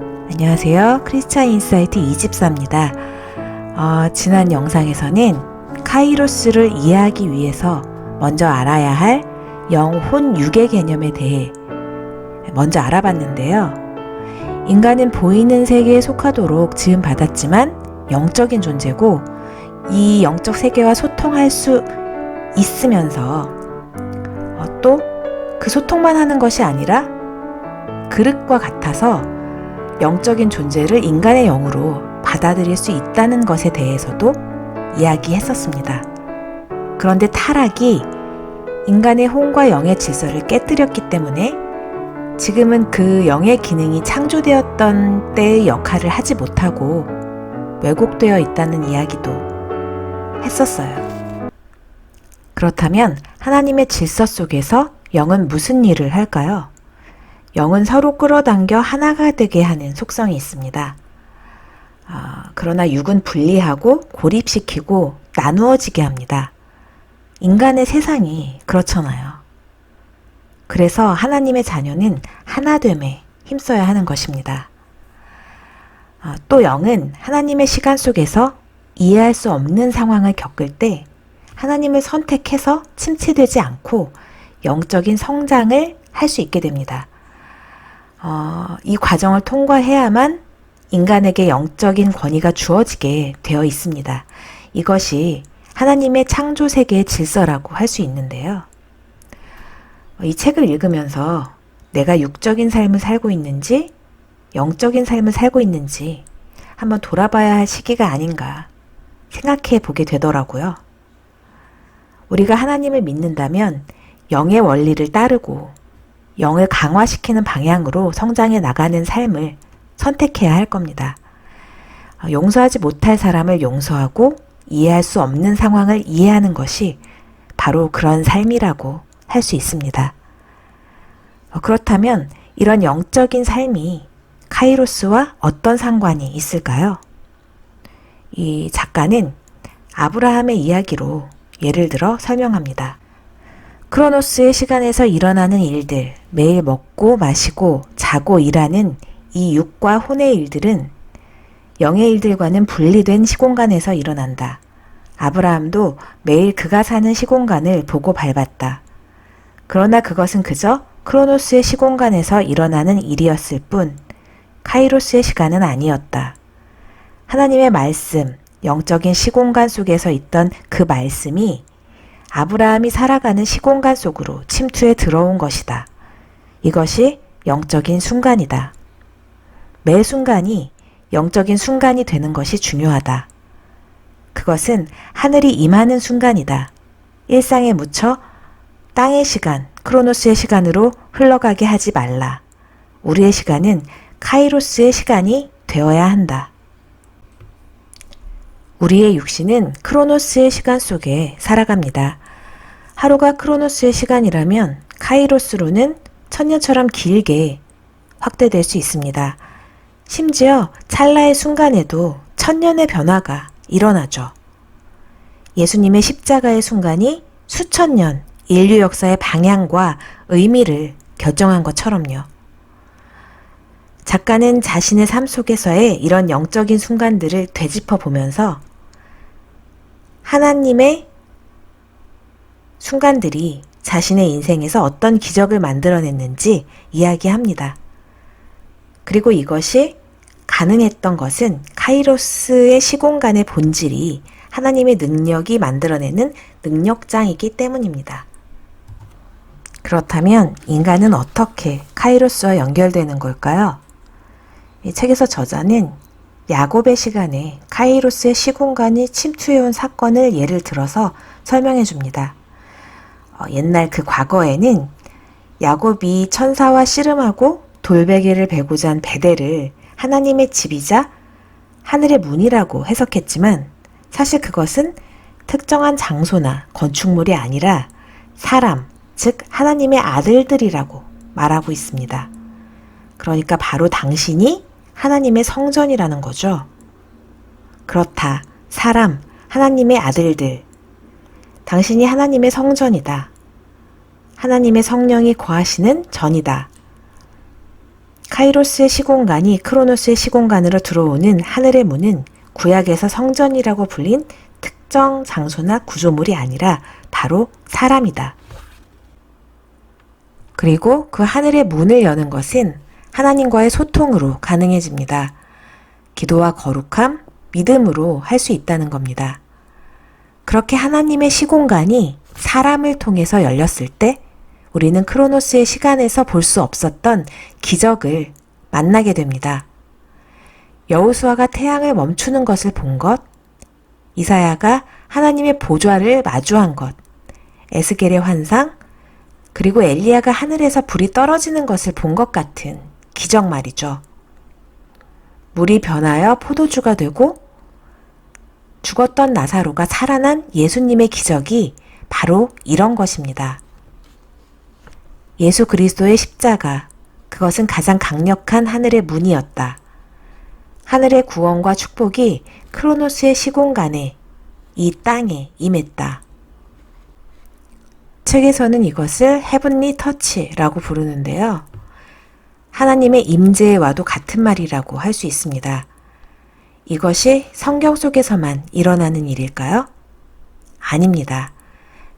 안녕하세요. 크리스찬 인사이트 이집사입니다. 어, 지난 영상에서는 카이로스를 이해하기 위해서 먼저 알아야 할 영혼 육의 개념에 대해 먼저 알아봤는데요. 인간은 보이는 세계에 속하도록 지음 받았지만 영적인 존재고 이 영적 세계와 소통할 수 있으면서 어, 또그 소통만 하는 것이 아니라 그릇과 같아서 영적인 존재를 인간의 영으로 받아들일 수 있다는 것에 대해서도 이야기했었습니다. 그런데 타락이 인간의 혼과 영의 질서를 깨뜨렸기 때문에 지금은 그 영의 기능이 창조되었던 때의 역할을 하지 못하고 왜곡되어 있다는 이야기도 했었어요. 그렇다면 하나님의 질서 속에서 영은 무슨 일을 할까요? 영은 서로 끌어당겨 하나가 되게 하는 속성이 있습니다. 아, 그러나 육은 분리하고 고립시키고 나누어지게 합니다. 인간의 세상이 그렇잖아요. 그래서 하나님의 자녀는 하나됨에 힘써야 하는 것입니다. 아, 또 영은 하나님의 시간 속에서 이해할 수 없는 상황을 겪을 때 하나님을 선택해서 침체되지 않고 영적인 성장을 할 수 있게 됩니다. 어, 이 과정을 통과해야만 인간에게 영적인 권위가 주어지게 되어 있습니다. 이것이 하나님의 창조 세계의 질서라고 할 수 있는데요. 이 책을 읽으면서 내가 육적인 삶을 살고 있는지 영적인 삶을 살고 있는지 한번 돌아봐야 할 시기가 아닌가 생각해 보게 되더라고요. 우리가 하나님을 믿는다면 영의 원리를 따르고 영을 강화시키는 방향으로 성장해 나가는 삶을 선택해야 할 겁니다. 어, 용서하지 못할 사람을 용서하고 이해할 수 없는 상황을 이해하는 것이 바로 그런 삶이라고 할 수 있습니다. 어, 그렇다면 이런 영적인 삶이 카이로스와 어떤 상관이 있을까요? 이 작가는 아브라함의 이야기로 예를 들어 설명합니다. 크로노스의 시간에서 일어나는 일들, 매일 먹고 마시고 자고 일하는 이 육과 혼의 일들은 영의 일들과는 분리된 시공간에서 일어난다. 아브라함도 매일 그가 사는 시공간을 보고 밟았다. 그러나 그것은 그저 크로노스의 시공간에서 일어나는 일이었을 뿐 카이로스의 시간은 아니었다. 하나님의 말씀, 영적인 시공간 속에서 있던 그 말씀이 아브라함이 살아가는 시공간 속으로 침투해 들어온 것이다. 이것이 영적인 순간이다. 매 순간이 영적인 순간이 되는 것이 중요하다. 그것은 하늘이 임하는 순간이다. 일상에 묻혀 땅의 시간, 크로노스의 시간으로 흘러가게 하지 말라. 우리의 시간은 카이로스의 시간이 되어야 한다. 우리의 육신은 크로노스의 시간 속에 살아갑니다. 하루가 크로노스의 시간이라면 카이로스로는 천년처럼 길게 확대될 수 있습니다. 심지어 찰나의 순간에도 천년의 변화가 일어나죠. 예수님의 십자가의 순간이 수천 년 인류 역사의 방향과 의미를 결정한 것처럼요. 작가는 자신의 삶 속에서의 이런 영적인 순간들을 되짚어 보면서 하나님의 순간들이 자신의 인생에서 어떤 기적을 만들어냈는지 이야기합니다. 그리고 이것이 가능했던 것은 카이로스의 시공간의 본질이 하나님의 능력이 만들어내는 능력장이기 때문입니다. 그렇다면 인간은 어떻게 카이로스와 연결되는 걸까요? 이 책에서 저자는 야곱의 시간에 카이로스의 시공간이 침투해온 사건을 예를 들어서 설명해 줍니다. 어, 옛날 그 과거에는 야곱이 천사와 씨름하고 돌베개를 베고자 한 베델을 하나님의 집이자 하늘의 문이라고 해석했지만 사실 그것은 특정한 장소나 건축물이 아니라 사람, 즉 하나님의 아들들이라고 말하고 있습니다. 그러니까 바로 당신이 하나님의 성전이라는 거죠. 그렇다. 사람, 하나님의 아들들, 당신이 하나님의 성전이다. 하나님의 성령이 거하시는 전이다. 카이로스의 시공간이 크로노스의 시공간으로 들어오는 하늘의 문은 구약에서 성전이라고 불린 특정 장소나 구조물이 아니라 바로 사람이다. 그리고 그 하늘의 문을 여는 것은 하나님과의 소통으로 가능해집니다. 기도와 거룩함, 믿음으로 할 수 있다는 겁니다. 그렇게 하나님의 시공간이 사람을 통해서 열렸을 때 우리는 크로노스의 시간에서 볼 수 없었던 기적을 만나게 됩니다. 여우수아가 태양을 멈추는 것을 본 것, 이사야가 하나님의 보좌를 마주한 것, 에스겔의 환상, 그리고 엘리야가 하늘에서 불이 떨어지는 것을 본 것 같은 기적 말이죠. 물이 변하여 포도주가 되고 죽었던 나사로가 살아난 예수님의 기적이 바로 이런 것입니다. 예수 그리스도의 십자가, 그것은 가장 강력한 하늘의 문이었다. 하늘의 구원과 축복이 크로노스의 시공간에, 이 땅에 임했다. 책에서는 이것을 헤븐리 터치라고 부르는데요. 하나님의 임재와도 같은 말이라고 할 수 있습니다. 이것이 성경 속에서만 일어나는 일일까요? 아닙니다.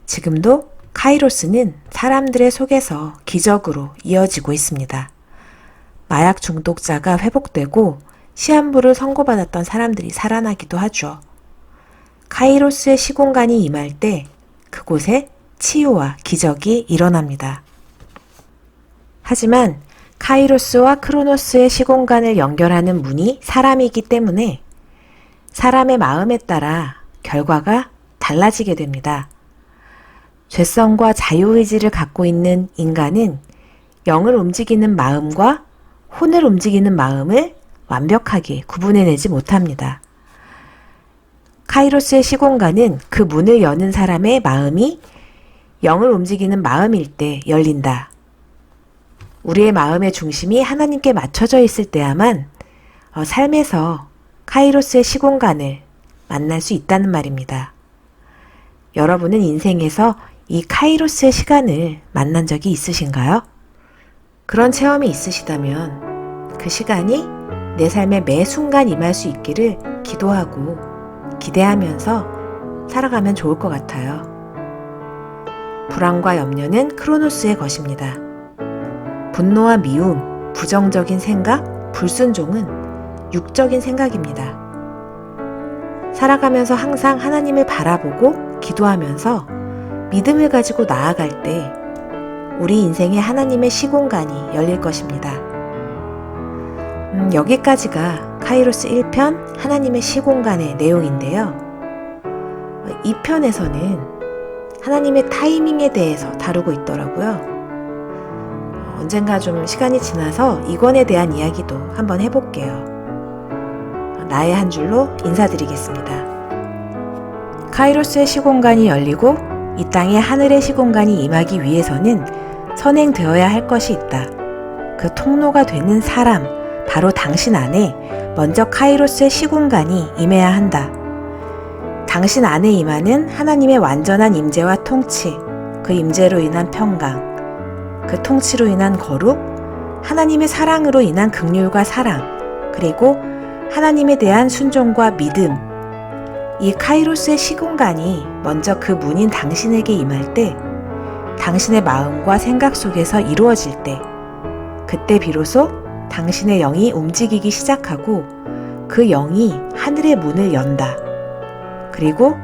지금도 카이로스는 사람들의 속에서 기적으로 이어지고 있습니다. 마약 중독자가 회복되고 시한부를 선고받았던 사람들이 살아나기도 하죠. 카이로스의 시공간이 임할 때 그곳에 치유와 기적이 일어납니다. 하지만 카이로스와 크로노스의 시공간을 연결하는 문이 사람이기 때문에 사람의 마음에 따라 결과가 달라지게 됩니다. 죄성과 자유의지를 갖고 있는 인간은 영을 움직이는 마음과 혼을 움직이는 마음을 완벽하게 구분해내지 못합니다. 카이로스의 시공간은 그 문을 여는 사람의 마음이 영을 움직이는 마음일 때 열린다. 우리의 마음의 중심이 하나님께 맞춰져 있을 때야만 어, 삶에서 카이로스의 시공간을 만날 수 있다는 말입니다. 여러분은 인생에서 이 카이로스의 시간을 만난 적이 있으신가요? 그런 체험이 있으시다면 그 시간이 내 삶의 매 순간 임할 수 있기를 기도하고 기대하면서 살아가면 좋을 것 같아요. 불안과 염려는 크로노스의 것입니다. 분노와 미움, 부정적인 생각, 불순종은 육적인 생각입니다. 살아가면서 항상 하나님을 바라보고 기도하면서 믿음을 가지고 나아갈 때 우리 인생에 하나님의 시공간이 열릴 것입니다. 음, 여기까지가 카이로스 1편 하나님의 시공간의 내용인데요. 2편에서는 하나님의 타이밍에 대해서 다루고 있더라고요. 언젠가 좀 시간이 지나서 이권에 대한 이야기도 한번 해볼게요. 나의 한 줄로 인사드리겠습니다. 카이로스의 시공간이 열리고 이 땅에 하늘의 시공간이 임하기 위해서는 선행되어야 할 것이 있다. 그 통로가 되는 사람, 바로 당신 안에 먼저 카이로스의 시공간이 임해야 한다. 당신 안에 임하는 하나님의 완전한 임재와 통치, 그 임재로 인한 평강, 그 통치로 인한 거룩, 하나님의 사랑으로 인한 극률과 사랑, 그리고 하나님에 대한 순종과 믿음, 이 카이로스의 시공간이 먼저 그 문인 당신에게 임할 때, 당신의 마음과 생각 속에서 이루어질 때, 그때 비로소 당신의 영이 움직이기 시작하고 그 영이 하늘의 문을 연다. 그리고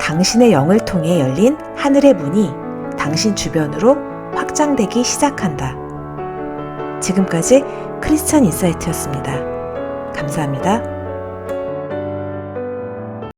당신의 영을 통해 열린 하늘의 문이 당신 주변으로 확장되기 시작한다. 지금까지 크리스천 인사이트였습니다. 감사합니다.